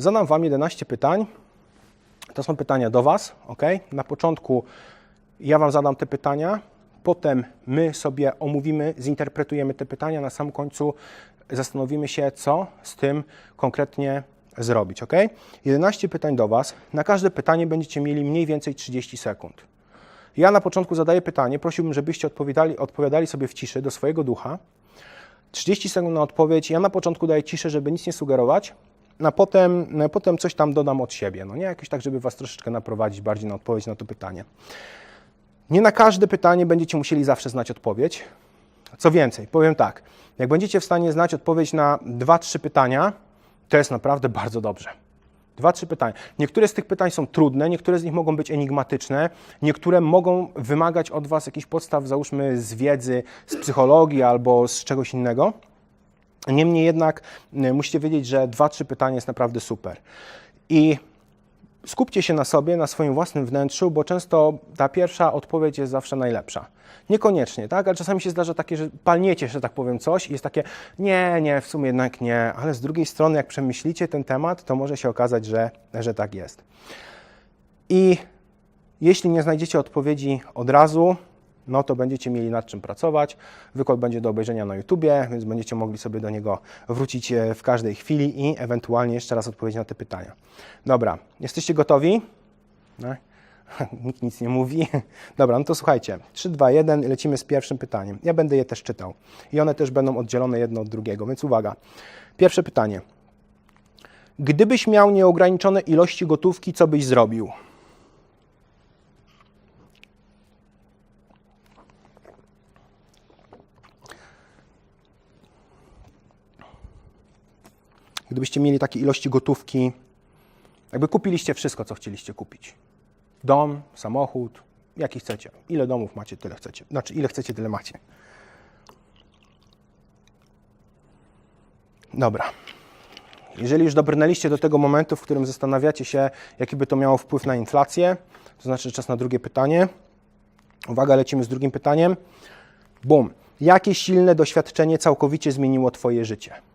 Zadam Wam 11 pytań. To są pytania do Was, ok? Na początku ja Wam zadam te pytania, potem my sobie omówimy, zinterpretujemy te pytania, na samym końcu zastanowimy się, co z tym konkretnie zrobić, ok? 11 pytań do Was. Na każde pytanie będziecie mieli mniej więcej 30 sekund. Ja na początku zadaję pytanie, prosiłbym, żebyście odpowiadali, odpowiadali sobie w ciszy do swojego ducha. 30 sekund na odpowiedź. Ja na początku daję ciszę, żeby nic nie sugerować, a potem, potem coś tam dodam od siebie. No nie jakoś tak, żeby Was troszeczkę naprowadzić bardziej na odpowiedź na to pytanie. Nie na każde pytanie będziecie musieli zawsze znać odpowiedź. Co więcej, powiem tak, jak będziecie w stanie znać odpowiedź na 2-3 pytania, to jest naprawdę bardzo dobrze. Dwa, trzy pytania. Niektóre z tych pytań są trudne, niektóre z nich mogą być enigmatyczne, niektóre mogą wymagać od Was jakichś podstaw, załóżmy z wiedzy, z psychologii albo z czegoś innego. Niemniej jednak y, musicie wiedzieć, że dwa, trzy pytania jest naprawdę super. I skupcie się na sobie, na swoim własnym wnętrzu, bo często ta pierwsza odpowiedź jest zawsze najlepsza. Niekoniecznie, tak? Ale czasami się zdarza takie, że palniecie, że tak powiem, coś i jest takie, nie, nie, w sumie jednak nie, ale z drugiej strony, jak przemyślicie ten temat, to może się okazać, że, że tak jest. I jeśli nie znajdziecie odpowiedzi od razu, no to będziecie mieli nad czym pracować. Wykład będzie do obejrzenia na YouTubie, więc będziecie mogli sobie do niego wrócić e, w każdej chwili i ewentualnie jeszcze raz odpowiedzieć na te pytania. Dobra, jesteście gotowi? No. Nikt nic nie mówi. Dobra, no to słuchajcie. 3, 2, 1 lecimy z pierwszym pytaniem. Ja będę je też czytał. I one też będą oddzielone jedno od drugiego, więc uwaga. Pierwsze pytanie. Gdybyś miał nieograniczone ilości gotówki, co byś zrobił? Gdybyście mieli takie ilości gotówki, jakby kupiliście wszystko, co chcieliście kupić. Dom, samochód, jaki chcecie. Ile domów macie, tyle chcecie. Znaczy, ile chcecie, tyle macie. Dobra. Jeżeli już dobrnęliście do tego momentu, w którym zastanawiacie się, jaki by to miało wpływ na inflację, to znaczy czas na drugie pytanie. Uwaga, lecimy z drugim pytaniem. Bum. Jakie silne doświadczenie całkowicie zmieniło Twoje życie?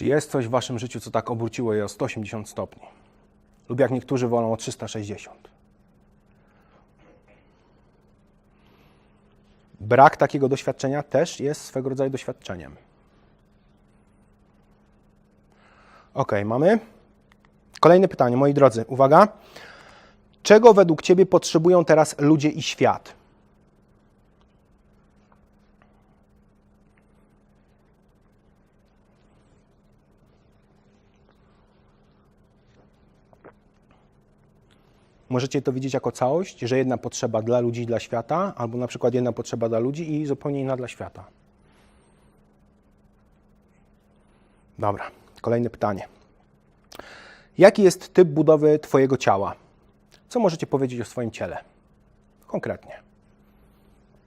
Czy jest coś w Waszym życiu, co tak obróciło je o 180 stopni? Lub jak niektórzy wolą o 360? Brak takiego doświadczenia też jest swego rodzaju doświadczeniem. Ok, mamy. Kolejne pytanie, moi drodzy. Uwaga. Czego według Ciebie potrzebują teraz ludzie i świat? Możecie to widzieć jako całość, że jedna potrzeba dla ludzi dla świata, albo na przykład jedna potrzeba dla ludzi i zupełnie inna dla świata. Dobra, kolejne pytanie. Jaki jest typ budowy Twojego ciała? Co możecie powiedzieć o swoim ciele? Konkretnie.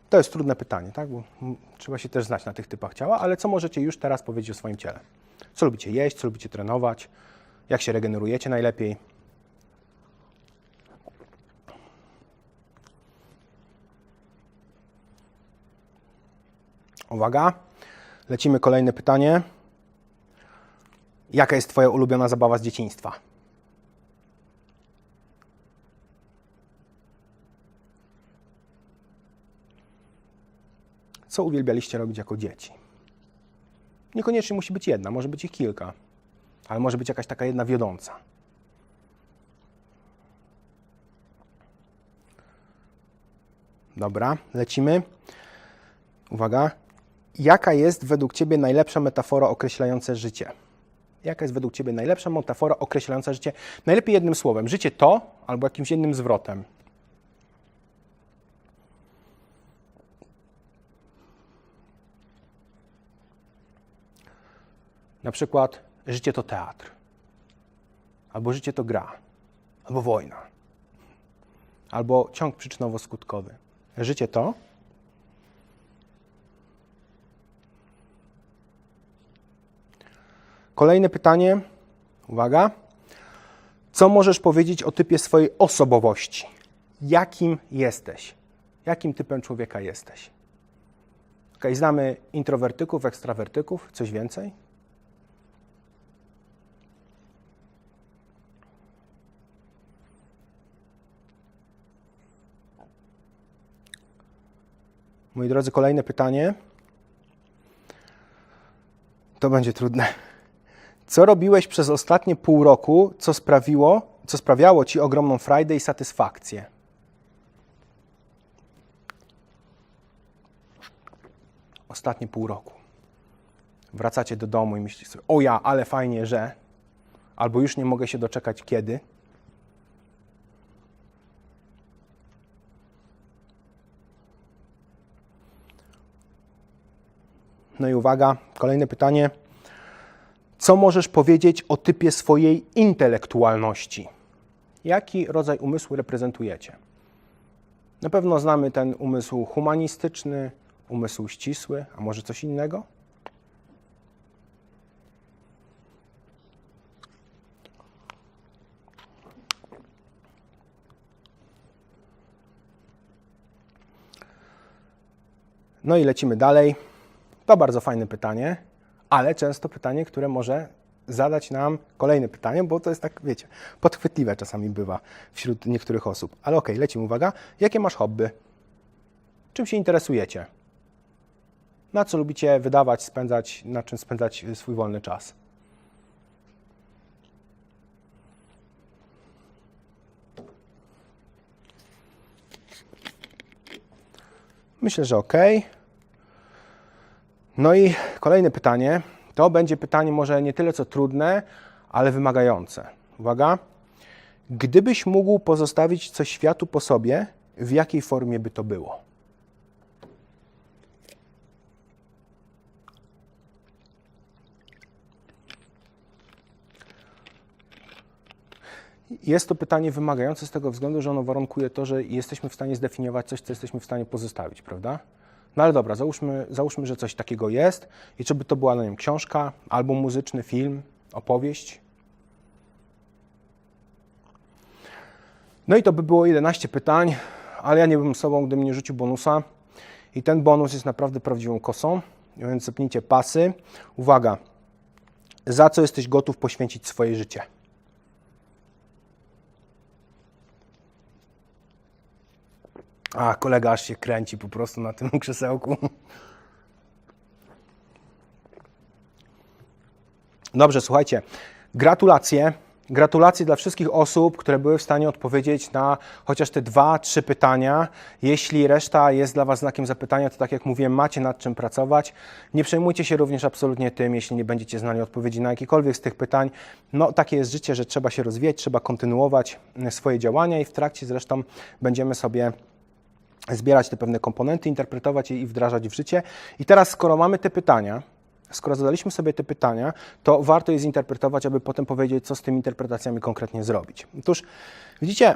To jest trudne pytanie, tak? Bo trzeba się też znać na tych typach ciała, ale co możecie już teraz powiedzieć o swoim ciele? Co lubicie jeść, co lubicie trenować, jak się regenerujecie najlepiej? Uwaga, lecimy kolejne pytanie. Jaka jest Twoja ulubiona zabawa z dzieciństwa? Co uwielbialiście robić jako dzieci? Niekoniecznie musi być jedna, może być ich kilka, ale może być jakaś taka jedna wiodąca. Dobra, lecimy. Uwaga. Jaka jest według Ciebie najlepsza metafora określająca życie? Jaka jest według Ciebie najlepsza metafora określająca życie? Najlepiej jednym słowem. Życie to albo jakimś innym zwrotem. Na przykład życie to teatr. Albo życie to gra. Albo wojna. Albo ciąg przyczynowo-skutkowy. Życie to Kolejne pytanie. Uwaga. Co możesz powiedzieć o typie swojej osobowości? jakim jesteś. Jakim typem człowieka jesteś. Ok, znamy introwertyków, ekstrawertyków, coś więcej? Moi drodzy, kolejne pytanie. To będzie trudne. Co robiłeś przez ostatnie pół roku, co sprawiło, co sprawiało ci ogromną frajdę i satysfakcję? Ostatnie pół roku. Wracacie do domu i myślicie sobie, o ja, ale fajnie, że. Albo już nie mogę się doczekać kiedy. No i uwaga, kolejne pytanie. Co możesz powiedzieć o typie swojej intelektualności? Jaki rodzaj umysłu reprezentujecie? Na pewno znamy ten umysł humanistyczny, umysł ścisły, a może coś innego? No i lecimy dalej. To bardzo fajne pytanie, ale często pytanie, które może zadać nam kolejne pytanie, bo to jest tak, wiecie, podchwytliwe czasami bywa wśród niektórych osób. Ale okej, lecimy, uwaga. Jakie masz hobby? Czym się interesujecie? Na co lubicie wydawać, spędzać, na czym spędzać swój wolny czas? Myślę, że ok. No i kolejne pytanie. To będzie pytanie może nie tyle co trudne, ale wymagające. Uwaga. Gdybyś mógł pozostawić coś światu po sobie, w jakiej formie by to było? Jest to pytanie wymagające z tego względu, że ono warunkuje to, że jesteśmy w stanie zdefiniować coś, co jesteśmy w stanie pozostawić, prawda? No ale dobra, załóżmy, załóżmy, że coś takiego jest i czy by to była, no nie wiem, książka, album muzyczny, film, opowieść. No i to by było 11 pytań, ale ja nie bym sobą, gdybym nie rzucił bonusa. I ten bonus jest naprawdę prawdziwą kosą, więc zapnijcie pasy. Uwaga, za co jesteś gotów poświęcić swoje życie? A, kolega aż się kręci po prostu na tym krzesełku. Dobrze, słuchajcie. Gratulacje. Gratulacje dla wszystkich osób, które były w stanie odpowiedzieć na chociaż te dwa, trzy pytania. Jeśli reszta jest dla Was znakiem zapytania, to tak jak mówiłem, macie nad czym pracować. Nie przejmujcie się również absolutnie tym, jeśli nie będziecie znali odpowiedzi na jakiekolwiek z tych pytań. No, takie jest życie, że trzeba się rozwijać, trzeba kontynuować swoje działania i w trakcie zresztą będziemy sobie zbierać te pewne komponenty, interpretować je i wdrażać w życie. I teraz, skoro mamy te pytania, skoro zadaliśmy sobie te pytania, to warto je zinterpretować, aby potem powiedzieć, co z tymi interpretacjami konkretnie zrobić. Otóż, widzicie,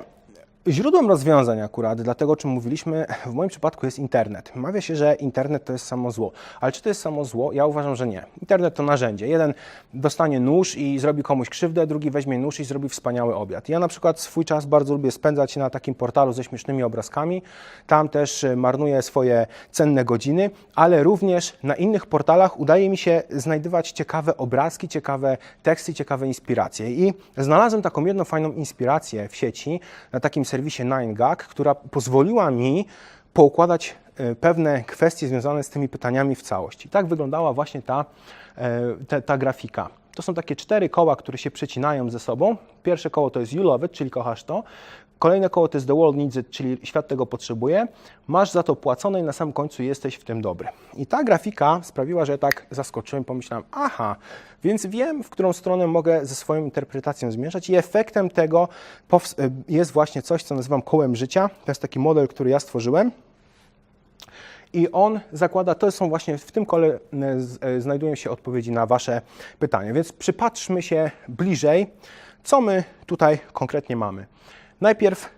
Źródłem rozwiązań akurat, dla tego o czym mówiliśmy, w moim przypadku jest internet. Mawia się, że internet to jest samo zło. Ale czy to jest samo zło? Ja uważam, że nie. Internet to narzędzie. Jeden dostanie nóż i zrobi komuś krzywdę, drugi weźmie nóż i zrobi wspaniały obiad. Ja na przykład swój czas bardzo lubię spędzać na takim portalu ze śmiesznymi obrazkami. Tam też y, marnuję swoje cenne godziny, ale również na innych portalach udaje mi się znajdywać ciekawe obrazki, ciekawe teksty, ciekawe inspiracje. I znalazłem taką jedną fajną inspirację w sieci na takim serwisie serwisie 9gag, która pozwoliła mi poukładać e, pewne kwestie związane z tymi pytaniami w całości. Tak wyglądała właśnie ta, e, ta, ta grafika. To są takie cztery koła, które się przecinają ze sobą. Pierwsze koło to jest you love it, czyli kochasz to. Kolejne koło to jest The World Needs It, czyli świat tego potrzebuje. Masz za to płacone i na samym końcu jesteś w tym dobry. I ta grafika sprawiła, że tak zaskoczyłem, pomyślałem, aha, więc wiem, w którą stronę mogę ze swoją interpretacją zmierzać i efektem tego jest właśnie coś, co nazywam kołem życia. To jest taki model, który ja stworzyłem. I on zakłada, to są właśnie w tym kole e, e, znajdują się odpowiedzi na Wasze pytania. Więc przypatrzmy się bliżej, co my tutaj konkretnie mamy. Najpierw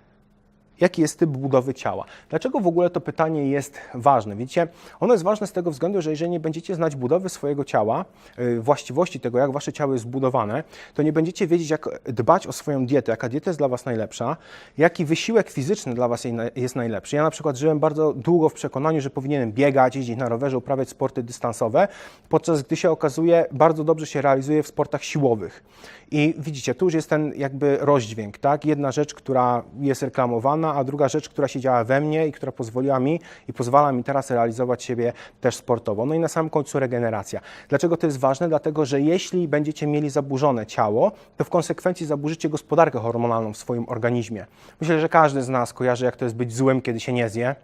jaki jest typ budowy ciała. Dlaczego w ogóle to pytanie jest ważne? Widzicie, ono jest ważne z tego względu, że jeżeli nie będziecie znać budowy swojego ciała, y, właściwości tego, jak wasze ciało jest zbudowane, to nie będziecie wiedzieć, jak dbać o swoją dietę, jaka dieta jest dla was najlepsza, jaki wysiłek fizyczny dla was jest najlepszy. Ja na przykład żyłem bardzo długo w przekonaniu, że powinienem biegać, jeździć na rowerze, uprawiać sporty dystansowe, podczas gdy się okazuje, bardzo dobrze się realizuje w sportach siłowych. I widzicie, tu już jest ten jakby rozdźwięk, tak? Jedna rzecz, która jest reklamowana, a druga rzecz, która się działa we mnie i która pozwoliła mi i pozwala mi teraz realizować siebie też sportowo. No i na samym końcu regeneracja. Dlaczego to jest ważne? Dlatego, że jeśli będziecie mieli zaburzone ciało, to w konsekwencji zaburzycie gospodarkę hormonalną w swoim organizmie. Myślę, że każdy z nas kojarzy, jak to jest być złym, kiedy się nie zje.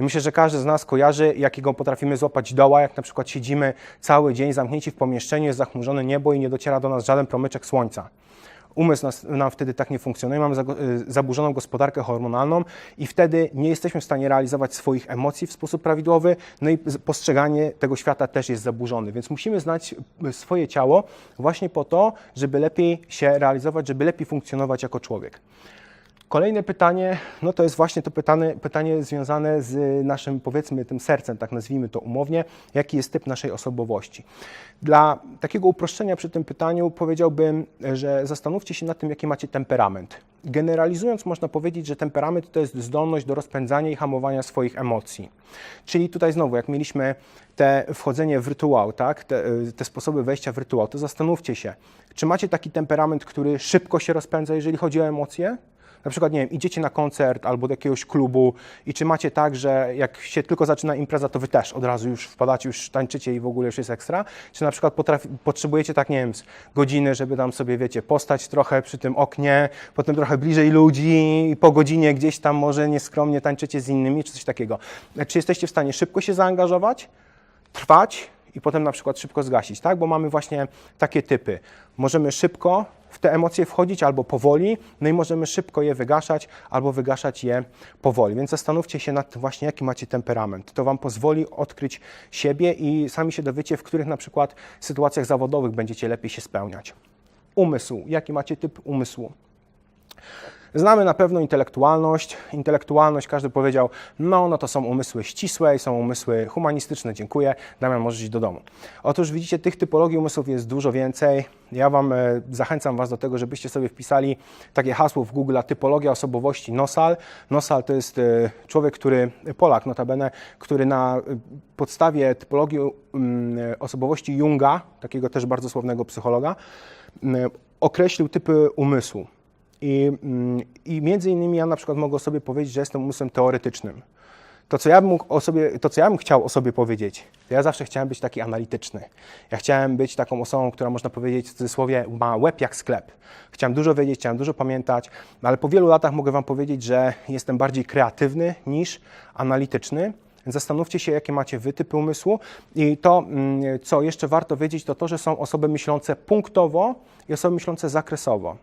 I myślę, że każdy z nas kojarzy, jakiego potrafimy złapać doła, jak na przykład siedzimy cały dzień zamknięci w pomieszczeniu, jest zachmurzone niebo i nie dociera do nas żaden promyczek słońca. Umysł nas, nam wtedy tak nie funkcjonuje, mamy y, zaburzoną gospodarkę hormonalną i wtedy nie jesteśmy w stanie realizować swoich emocji w sposób prawidłowy, no i postrzeganie tego świata też jest zaburzone, więc musimy znać y, swoje ciało właśnie po to, żeby lepiej się realizować, żeby lepiej funkcjonować jako człowiek. Kolejne pytanie, no to jest właśnie to pytanie, pytanie związane z naszym, powiedzmy, tym sercem, tak nazwijmy to umownie, jaki jest typ naszej osobowości. Dla takiego uproszczenia przy tym pytaniu powiedziałbym, że zastanówcie się nad tym, jaki macie temperament. Generalizując, można powiedzieć, że temperament to jest zdolność do rozpędzania i hamowania swoich emocji. Czyli tutaj znowu, jak mieliśmy te wchodzenie w rytuał, tak? te, te sposoby wejścia w rytuał, to zastanówcie się, czy macie taki temperament, który szybko się rozpędza, jeżeli chodzi o emocje? Na przykład, nie wiem, idziecie na koncert albo do jakiegoś klubu i czy macie tak, że jak się tylko zaczyna impreza, to wy też od razu już wpadacie, już tańczycie i w ogóle już jest ekstra? Czy na przykład potrafi, potrzebujecie tak, nie wiem, godziny, żeby tam sobie, wiecie, postać trochę przy tym oknie, potem trochę bliżej ludzi i po godzinie gdzieś tam może nieskromnie tańczycie z innymi, czy coś takiego. Czy jesteście w stanie szybko się zaangażować, trwać, i potem na przykład szybko zgasić, tak? Bo mamy właśnie takie typy. Możemy szybko w te emocje wchodzić albo powoli, no i możemy szybko je wygaszać albo wygaszać je powoli. Więc zastanówcie się nad tym właśnie, jaki macie temperament. To Wam pozwoli odkryć siebie i sami się dowiecie, w których na przykład sytuacjach zawodowych będziecie lepiej się spełniać. Umysł. Jaki macie typ umysłu? Znamy na pewno intelektualność. Intelektualność, każdy powiedział, no, no to są umysły ścisłe i są umysły humanistyczne, dziękuję. Damian, możesz iść do domu. Otóż widzicie, tych typologii umysłów jest dużo więcej. Ja Wam e, zachęcam Was do tego, żebyście sobie wpisali takie hasło w Google, typologia osobowości Nosal. Nosal to jest e, człowiek, który, Polak notabene, który na e, podstawie typologii mm, osobowości Junga, takiego też bardzo sławnego psychologa, określił typy umysłu. I, mm, I między innymi ja na przykład mogę sobie powiedzieć, że jestem umysłem teoretycznym. To co, ja bym mógł o sobie, to, co ja bym chciał o sobie powiedzieć, to ja zawsze chciałem być taki analityczny. Ja chciałem być taką osobą, która można powiedzieć w cudzysłowie ma łeb jak sklep. Chciałem dużo wiedzieć, chciałem dużo pamiętać, no ale po wielu latach mogę Wam powiedzieć, że jestem bardziej kreatywny niż analityczny. Zastanówcie się, jakie macie wy typy umysłu. I to, mm, co jeszcze warto wiedzieć, to to, że są osoby myślące punktowo i osoby myślące zakresowo.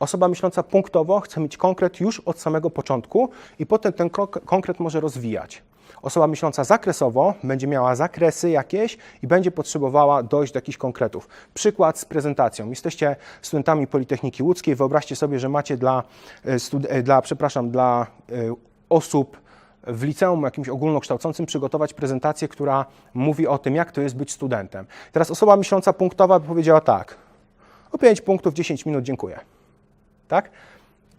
Osoba myśląca punktowo chce mieć konkret już od samego początku i potem ten konkret może rozwijać. Osoba myśląca zakresowo będzie miała zakresy jakieś i będzie potrzebowała dojść do jakichś konkretów. Przykład z prezentacją. Jesteście studentami Politechniki Łódzkiej. Wyobraźcie sobie, że macie dla, e, e, dla przepraszam, dla e, osób w liceum jakimś ogólnokształcącym przygotować prezentację, która mówi o tym, jak to jest być studentem. Teraz osoba myśląca punktowa by powiedziała tak. O 5 punktów, 10 minut, dziękuję tak?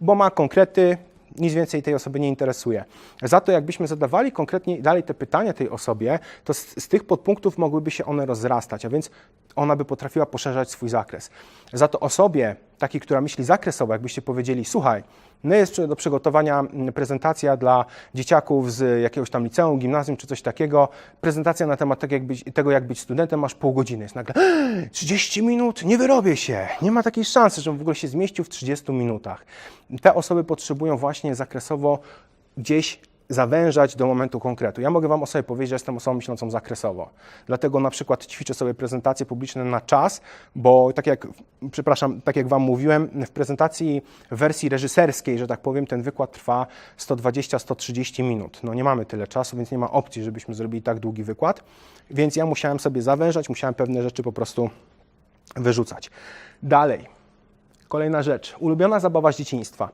Bo ma konkrety, nic więcej tej osoby nie interesuje. Za to jakbyśmy zadawali konkretnie dalej te pytania tej osobie, to z, z, tych podpunktów mogłyby się one rozrastać, a więc ona by potrafiła poszerzać swój zakres. Za to osobie, takiej, która myśli zakresowo, jakbyście powiedzieli, słuchaj, no jest do przygotowania mm, prezentacja dla dzieciaków z jakiegoś tam liceum, gimnazjum czy coś takiego. Prezentacja na temat tego, jak być, tego, jak być studentem, masz pół godziny. Jest nagle 30 minut, nie wyrobię się. Nie ma takiej szansy, żebym w ogóle się zmieścił w 30 minutach. Te osoby potrzebują właśnie zakresowo gdzieś zawężać do momentu konkretu. Ja mogę Wam o sobie powiedzieć, że jestem osobą myślącą zakresowo. Dlatego na przykład ćwiczę sobie prezentacje publiczne na czas, bo tak jak, przepraszam, tak jak Wam mówiłem, w prezentacji w wersji reżyserskiej, że tak powiem, ten wykład trwa 120-130 minut. No nie mamy tyle czasu, więc nie ma opcji, żebyśmy zrobili tak długi wykład, więc ja musiałem sobie zawężać, musiałem pewne rzeczy po prostu wyrzucać. Dalej. Kolejna rzecz. Ulubiona zabawa z dzieciństwa.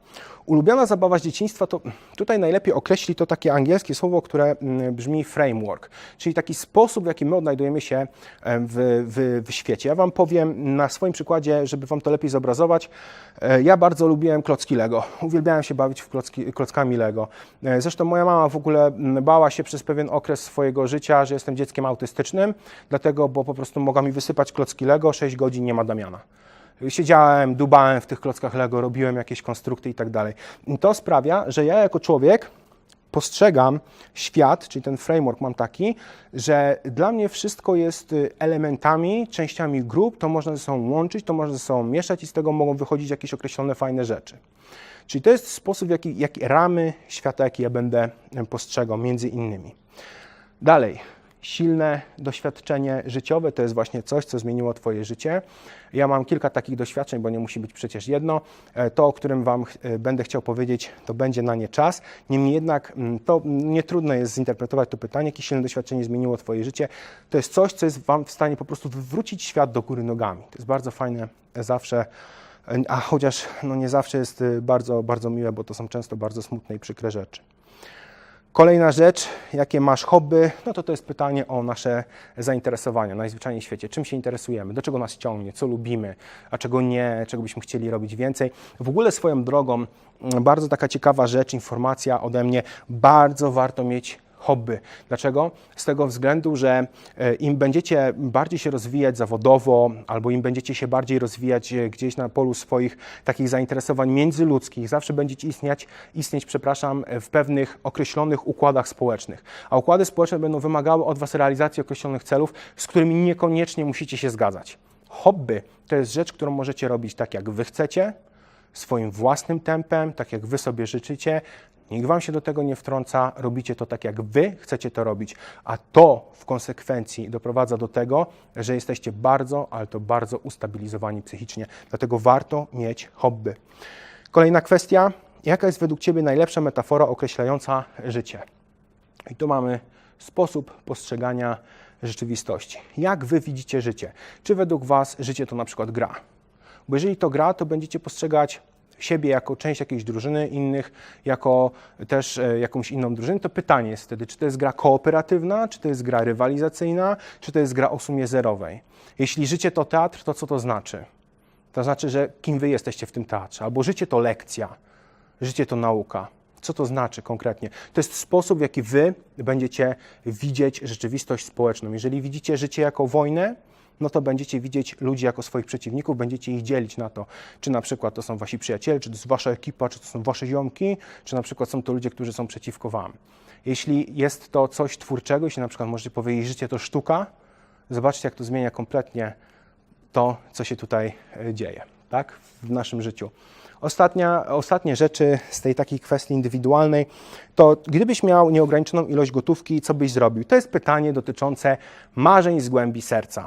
Ulubiona zabawa z dzieciństwa to tutaj najlepiej określi to takie angielskie słowo, które mm, brzmi framework, czyli taki sposób, w jaki my odnajdujemy się w, w, w świecie. Ja Wam powiem na swoim przykładzie, żeby Wam to lepiej zobrazować. E, Ja bardzo lubiłem klocki Lego. Uwielbiałem się bawić w klocki, klockami Lego. E, Zresztą moja mama w ogóle bała się przez pewien okres swojego życia, że jestem dzieckiem autystycznym, dlatego, bo po prostu mogła mi wysypać klocki Lego, 6 godzin nie ma Damiana. Siedziałem, dubałem w tych klockach Lego, robiłem jakieś konstrukty i tak dalej. I to sprawia, że ja jako człowiek postrzegam świat, czyli ten framework mam taki, że dla mnie wszystko jest y, elementami, częściami grup, to można ze sobą łączyć, to można ze sobą mieszać i z tego mogą wychodzić jakieś określone fajne rzeczy. Czyli to jest sposób, jaki, jaki ramy świata, jaki ja będę postrzegał, między innymi. Dalej, silne doświadczenie życiowe to jest właśnie coś, co zmieniło Twoje życie. Ja mam kilka takich doświadczeń, bo nie musi być przecież jedno. E, To, o którym Wam e, będę chciał powiedzieć, to będzie na nie czas. Niemniej jednak mm, to nie trudno jest zinterpretować to pytanie, jakie silne doświadczenie zmieniło Twoje życie. To jest coś, co jest Wam w stanie po prostu wywrócić świat do góry nogami. To jest bardzo fajne zawsze. A chociaż no nie zawsze jest y, bardzo, bardzo miłe, bo to są często bardzo smutne i przykre rzeczy. Kolejna rzecz, jakie masz hobby, no to to jest pytanie o nasze zainteresowania najzwyczajniej w świecie. Czym się interesujemy, do czego nas ciągnie, co lubimy, a czego nie, czego byśmy chcieli robić więcej. W ogóle swoją drogą, mm, bardzo taka ciekawa rzecz, informacja ode mnie, bardzo warto mieć hobby. Dlaczego? Z tego względu, że e, im będziecie bardziej się rozwijać zawodowo, albo im będziecie się bardziej rozwijać e, gdzieś na polu swoich takich zainteresowań międzyludzkich, zawsze będziecie istnieć, istnieć, przepraszam, w pewnych określonych układach społecznych. A układy społeczne będą wymagały od Was realizacji określonych celów, z którymi niekoniecznie musicie się zgadzać. Hobby to jest rzecz, którą możecie robić tak, jak Wy chcecie, swoim własnym tempem, tak jak Wy sobie życzycie. Nikt Wam się do tego nie wtrąca, robicie to tak, jak Wy chcecie to robić, a to w konsekwencji doprowadza do tego, że jesteście bardzo, ale to bardzo ustabilizowani psychicznie. Dlatego warto mieć hobby. Kolejna kwestia. Jaka jest według Ciebie najlepsza metafora określająca życie? I tu mamy sposób postrzegania rzeczywistości. Jak Wy widzicie życie? Czy według Was życie to na przykład gra? Bo jeżeli to gra, to będziecie postrzegać siebie jako część jakiejś drużyny, innych jako też e, jakąś inną drużynę, to pytanie jest wtedy, czy to jest gra kooperatywna, czy to jest gra rywalizacyjna, czy to jest gra o sumie zerowej. Jeśli życie to teatr, to co to znaczy? To znaczy, że kim wy jesteście w tym teatrze, albo życie to lekcja, życie to nauka. Co to znaczy konkretnie? To jest sposób, w jaki wy będziecie widzieć rzeczywistość społeczną. Jeżeli widzicie życie jako wojnę, no to będziecie widzieć ludzi jako swoich przeciwników, będziecie ich dzielić na to, czy na przykład to są wasi przyjaciele, czy to jest wasza ekipa, czy to są wasze ziomki, czy na przykład są to ludzie, którzy są przeciwko wam. Jeśli jest to coś twórczego, jeśli na przykład możecie powiedzieć, życie to sztuka, zobaczcie, jak to zmienia kompletnie to, co się tutaj e, dzieje, tak, w naszym życiu. Ostatnia, ostatnie rzeczy z tej takiej kwestii indywidualnej, to gdybyś miał nieograniczoną ilość gotówki, co byś zrobił? To jest pytanie dotyczące marzeń z głębi serca.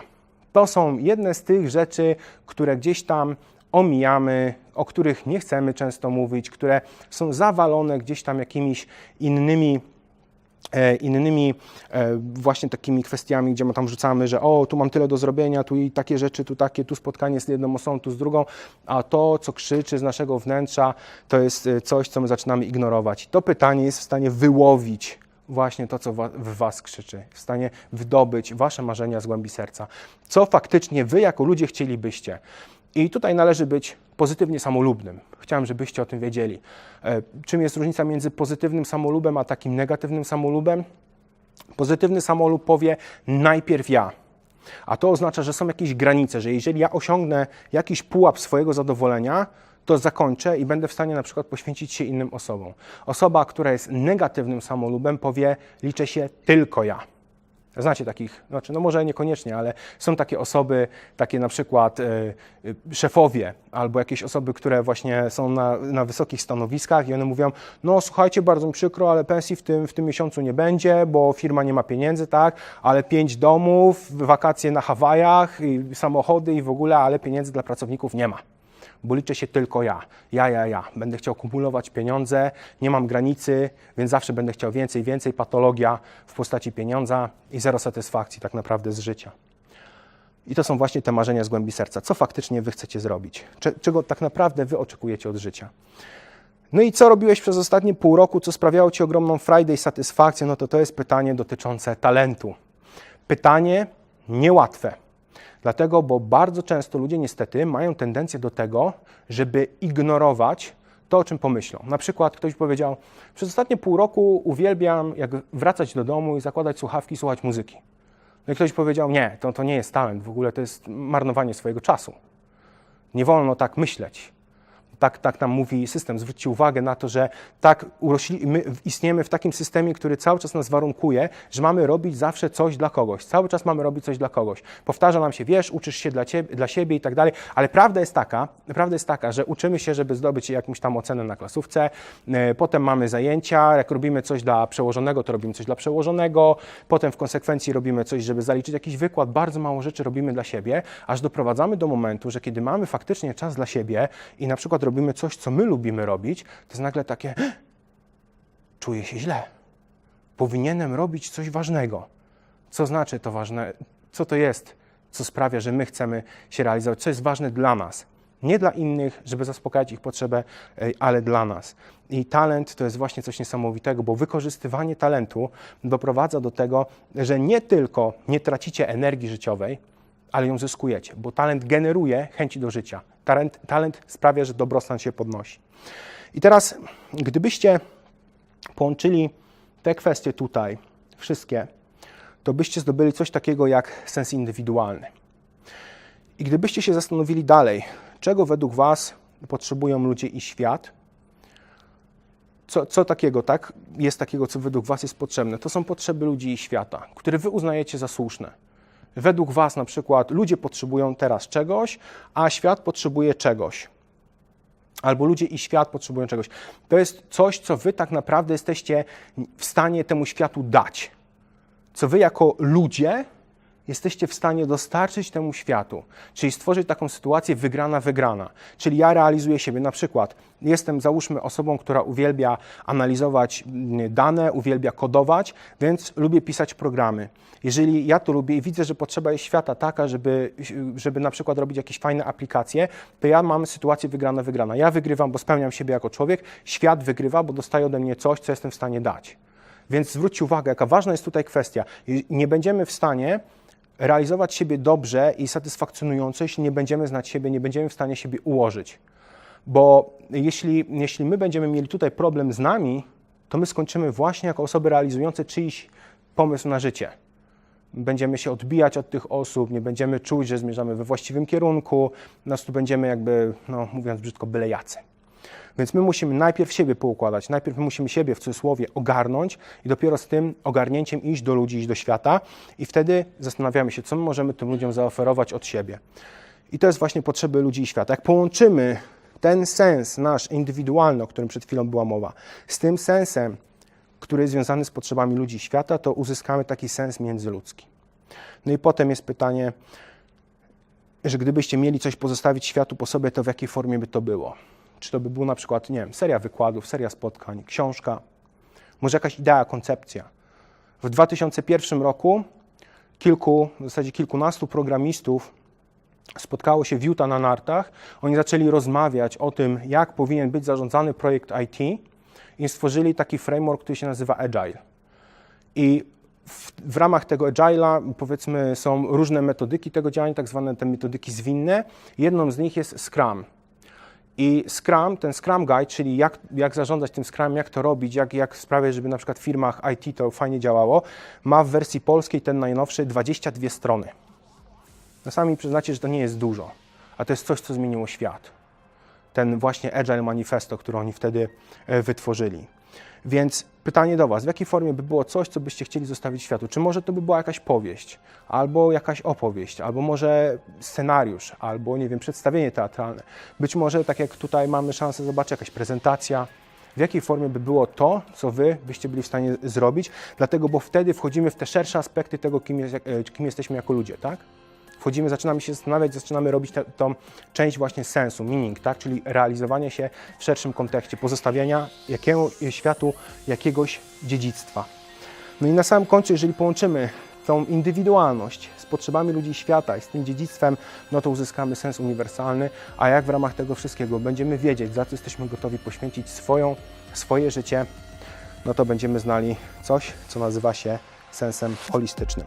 To są jedne z tych rzeczy, które gdzieś tam omijamy, o których nie chcemy często mówić, które są zawalone gdzieś tam jakimiś innymi e, innymi e, właśnie takimi kwestiami, gdzie tam rzucamy, że o, tu mam tyle do zrobienia, tu i takie rzeczy, tu takie, tu spotkanie z jedną osobą, tu z drugą, a to, co krzyczy z naszego wnętrza, to jest e, coś, co my zaczynamy ignorować. To pytanie jest w stanie wyłowić właśnie to, co w Was krzyczy, w stanie wydobyć Wasze marzenia z głębi serca. Co faktycznie Wy jako ludzie chcielibyście. I tutaj należy być pozytywnie samolubnym. Chciałem, żebyście o tym wiedzieli. E, Czym jest różnica między pozytywnym samolubem a takim negatywnym samolubem? Pozytywny samolub powie najpierw ja. A to oznacza, że są jakieś granice, że jeżeli ja osiągnę jakiś pułap swojego zadowolenia, to zakończę i będę w stanie na przykład poświęcić się innym osobom. Osoba, która jest negatywnym samolubem, powie: Liczę się tylko ja. Znacie takich, znaczy, no może niekoniecznie, ale są takie osoby, takie na przykład y, y, szefowie albo jakieś osoby, które właśnie są na, na wysokich stanowiskach i one mówią, no słuchajcie, bardzo mi przykro, ale pensji w tym, w tym miesiącu nie będzie, bo firma nie ma pieniędzy, tak, ale pięć domów, wakacje na Hawajach, i samochody i w ogóle, ale pieniędzy dla pracowników nie ma bo liczę się tylko ja. Ja, ja, ja. Będę chciał kumulować pieniądze, nie mam granicy, więc zawsze będę chciał więcej, więcej. Patologia w postaci pieniądza i zero satysfakcji tak naprawdę z życia. I to są właśnie te marzenia z głębi serca. Co faktycznie wy chcecie zrobić? Cze- czego tak naprawdę wy oczekujecie od życia? No i co robiłeś przez ostatnie pół roku, co sprawiało ci ogromną frajdę i satysfakcję? No to to jest pytanie dotyczące talentu. Pytanie niełatwe. Dlatego, bo bardzo często ludzie niestety mają tendencję do tego, żeby ignorować to, o czym pomyślą. Na przykład ktoś powiedział, przez ostatnie pół roku uwielbiam, jak wracać do domu i zakładać słuchawki słuchać muzyki. No i ktoś powiedział, nie, to, to nie jest talent, w ogóle to jest marnowanie swojego czasu. Nie wolno tak myśleć. Tak, tak nam mówi system. Zwróćcie uwagę na to, że tak urośli, my istniejemy w takim systemie, który cały czas nas warunkuje, że mamy robić zawsze coś dla kogoś. Cały czas mamy robić coś dla kogoś. Powtarza nam się, wiesz, uczysz się dla, ciebie, dla siebie i tak dalej, ale prawda jest taka, prawda jest taka, że uczymy się, żeby zdobyć jakąś tam ocenę na klasówce, e, potem mamy zajęcia, jak robimy coś dla przełożonego, to robimy coś dla przełożonego, potem w konsekwencji robimy coś, żeby zaliczyć jakiś wykład, bardzo mało rzeczy robimy dla siebie, aż doprowadzamy do momentu, że kiedy mamy faktycznie czas dla siebie i na przykład robimy coś, co my lubimy robić, to jest nagle takie, czuję się źle. Powinienem robić coś ważnego. Co znaczy to ważne? Co to jest, co sprawia, że my chcemy się realizować? Co jest ważne dla nas? Nie dla innych, żeby zaspokajać ich potrzebę, ej, ale dla nas. I talent to jest właśnie coś niesamowitego, bo wykorzystywanie talentu doprowadza do tego, że nie tylko nie tracicie energii życiowej, ale ją zyskujecie, bo talent generuje chęci do życia. Talent, talent sprawia, że dobrostan się podnosi. I teraz, gdybyście połączyli te kwestie tutaj, wszystkie, to byście zdobyli coś takiego jak sens indywidualny. I gdybyście się zastanowili dalej, czego według Was potrzebują ludzie i świat, co, co takiego, tak? Jest takiego, co według Was jest potrzebne. To są potrzeby ludzi i świata, które Wy uznajecie za słuszne. Według Was na przykład ludzie potrzebują teraz czegoś, a świat potrzebuje czegoś. Albo ludzie i świat potrzebują czegoś. To jest coś, co Wy tak naprawdę jesteście w stanie temu światu dać. Co Wy jako ludzie jesteście w stanie dostarczyć temu światu, czyli stworzyć taką sytuację wygrana-wygrana. Czyli ja realizuję siebie, na przykład jestem, załóżmy, osobą, która uwielbia analizować mm, dane, uwielbia kodować, więc lubię pisać programy. Jeżeli ja to lubię i widzę, że potrzeba jest świata taka, żeby, żeby na przykład robić jakieś fajne aplikacje, to ja mam sytuację wygrana-wygrana. Ja wygrywam, bo spełniam siebie jako człowiek, świat wygrywa, bo dostaje ode mnie coś, co jestem w stanie dać. Więc zwróćcie uwagę, jaka ważna jest tutaj kwestia. Nie będziemy w stanie realizować siebie dobrze i satysfakcjonująco, jeśli nie będziemy znać siebie, nie będziemy w stanie siebie ułożyć. Bo jeśli, jeśli my będziemy mieli tutaj problem z nami, to my skończymy właśnie jako osoby realizujące czyjś pomysł na życie. Będziemy się odbijać od tych osób, nie będziemy czuć, że zmierzamy we właściwym kierunku, nas tu będziemy jakby, no mówiąc brzydko, byle jacy. Więc my musimy najpierw siebie poukładać, najpierw my musimy siebie w cudzysłowie ogarnąć i dopiero z tym ogarnięciem iść do ludzi, iść do świata i wtedy zastanawiamy się, co my możemy tym ludziom zaoferować od siebie. I to jest właśnie potrzeby ludzi i świata. Jak połączymy ten sens nasz indywidualny, o którym przed chwilą była mowa, z tym sensem, który jest związany z potrzebami ludzi i świata, to uzyskamy taki sens międzyludzki. No i potem jest pytanie, że gdybyście mieli coś pozostawić światu po sobie, to w jakiej formie by to było? Czy to by był na przykład, nie wiem, seria wykładów, seria spotkań, książka, może jakaś idea, koncepcja. W 2001 roku kilku, w zasadzie kilkunastu programistów spotkało się w Utah na nartach. Oni zaczęli rozmawiać o tym, jak powinien być zarządzany projekt IT i stworzyli taki framework, który się nazywa Agile. I w, w ramach tego Agile'a, powiedzmy, są różne metodyki tego działania, tak zwane te metodyki zwinne. Jedną z nich jest Scrum. I Scrum, ten Scrum Guide, czyli jak, jak zarządzać tym Scrum, jak to robić, jak, jak sprawiać, żeby na przykład w firmach IT to fajnie działało, ma w wersji polskiej, ten najnowszy, 22 strony. No sami przyznacie, że to nie jest dużo, a to jest coś, co zmieniło świat. Ten właśnie Agile Manifesto, który oni wtedy e, wytworzyli. Więc pytanie do Was, w jakiej formie by było coś, co byście chcieli zostawić światu? Czy może to by była jakaś powieść, albo jakaś opowieść, albo może scenariusz, albo nie wiem, przedstawienie teatralne. Być może, tak jak tutaj mamy szansę zobaczyć, jakaś prezentacja. W jakiej formie by było to, co Wy byście byli w stanie zrobić? Dlatego, bo wtedy wchodzimy w te szersze aspekty tego, kim, jest, e, kim jesteśmy jako ludzie, tak? Wchodzimy, zaczynamy się zastanawiać, zaczynamy robić te, tą część właśnie sensu, meaning, tak? czyli realizowanie się w szerszym kontekście, pozostawiania jakiego, światu jakiegoś dziedzictwa. No i na samym końcu, jeżeli połączymy tą indywidualność z potrzebami ludzi świata i z tym dziedzictwem, no to uzyskamy sens uniwersalny, a jak w ramach tego wszystkiego będziemy wiedzieć, za co jesteśmy gotowi poświęcić swoją, swoje życie, no to będziemy znali coś, co nazywa się sensem holistycznym.